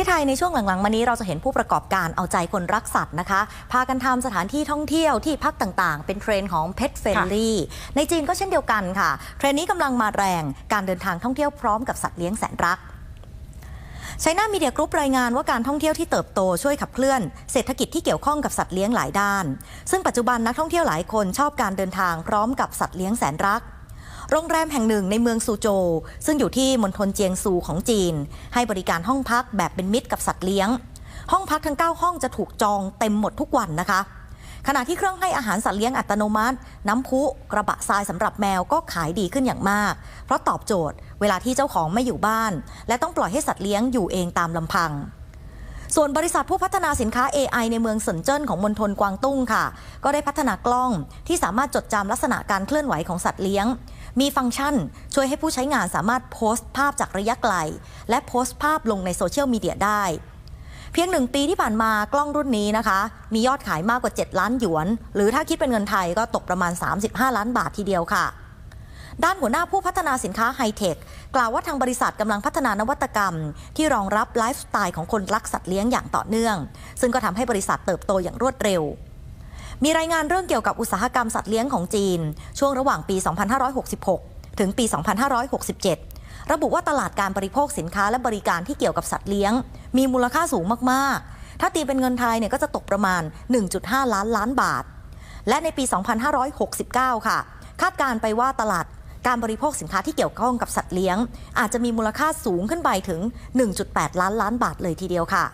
ที่ไทยในช่วงหลังๆ มานี้เราจะเห็นผู้ประกอบการเอาใจคนรักสัตว์นะคะ พากันทำสถานที่ท่องเที่ยวที่พักต่างๆ เป็นเทรนด์ของ Pet f r i e n d l y ในจีนก็เช่นเดียวกันค่ะ เทรนด์นี้กำลังมาแรงการเดินทางท่องเที่ยวพร้อมกับสัตว์เลี้ยงแสนรักไชน่ามีเดียกรุ๊ปรายงานว่าการท่องเที่ยวที่เติบโตช่วยขับเคลื่อน เศรษฐกิจที่เกี่ยวข้องกับสัตว์เลี้ยงหลายด้าน ซึ่งปัจจุบันนักท่องเที่ยวหลายคนชอบการเดินทางพร้อมกับสัตว์เลี้ยงแสนรัก โรงแรมแห่งหนึ่งในเมืองซูโจวซึ่งอยู่ที่มณฑลเจียงซูของจีน ให้บริการห้องพักแบบเป็นมิตรกับสัตว์เลี้ยง ห้องพักทั้ง 9 ห้องจะถูกจองเต็มหมดทุกวันนะคะ ขณะที่เครื่องให้อาหารสัตว์เลี้ยงอัตโนมัติ น้ำพุกระบะทรายสำหรับแมวก็ขายดีขึ้นอย่างมาก เพราะตอบโจทย์ เวลาที่เจ้าของไม่อยู่บ้าน และต้องปล่อยให้สัตว์เลี้ยงอยู่เองตามลำพังส่วนบริษัทผู้พัฒนาสินค้า AI ในเมืองเซินเจิ้นของมณฑลกวางตุ้งค่ะ ก็ได้พัฒนากล้องที่สามารถจดจำลักษณะการเคลื่อนไหวของสัตว์เลี้ยง มีฟังก์ชันช่วยให้ผู้ใช้งานสามารถโพสต์ภาพจากระยะไกล และโพสต์ภาพลงในโซเชียลมีเดียได้ เพียงหนึ่งปีที่ผ่านมากล้องรุ่นนี้นะคะ มียอดขายมากกว่า 7 ล้านหยวน หรือถ้าคิดเป็นเงินไทยก็ตกประมาณ 35 ล้านบาททีเดียวค่ะด้านหัวหน้าผู้พัฒนาสินค้าไฮเทค กล่าวว่าทางบริษัทกำลังพัฒนานวัตกรรม ที่รองรับไลฟ์สไตล์ของคนรักสัตว์เลี้ยงอย่างต่อเนื่อง ซึ่งก็ทำให้บริษัทเติบโตอย่างรวดเร็ว มีรายงานเรื่องเกี่ยวกับอุตสาหกรรมสัตว์เลี้ยงของจีน ช่วงระหว่างปี 2566 ถึงปี 2567 ระบุว่าตลาดการบริโภคสินค้าและบริการที่เกี่ยวกับสัตว์เลี้ยง มีมูลค่าสูงมาก ๆ ถ้าตีเป็นเงินไทยเนี่ยก็จะตกประมาณ 1.5 ล้านล้านบาท และในปี 2569 ค่ะ คาดการไปว่าตลาดการบริโภคสินค้าที่เกี่ยวข้องกับสัตว์เลี้ยง อาจจะมีมูลค่าสูงขึ้นไปถึง 1.8 ล้านล้านบาทเลยทีเดียวค่ะ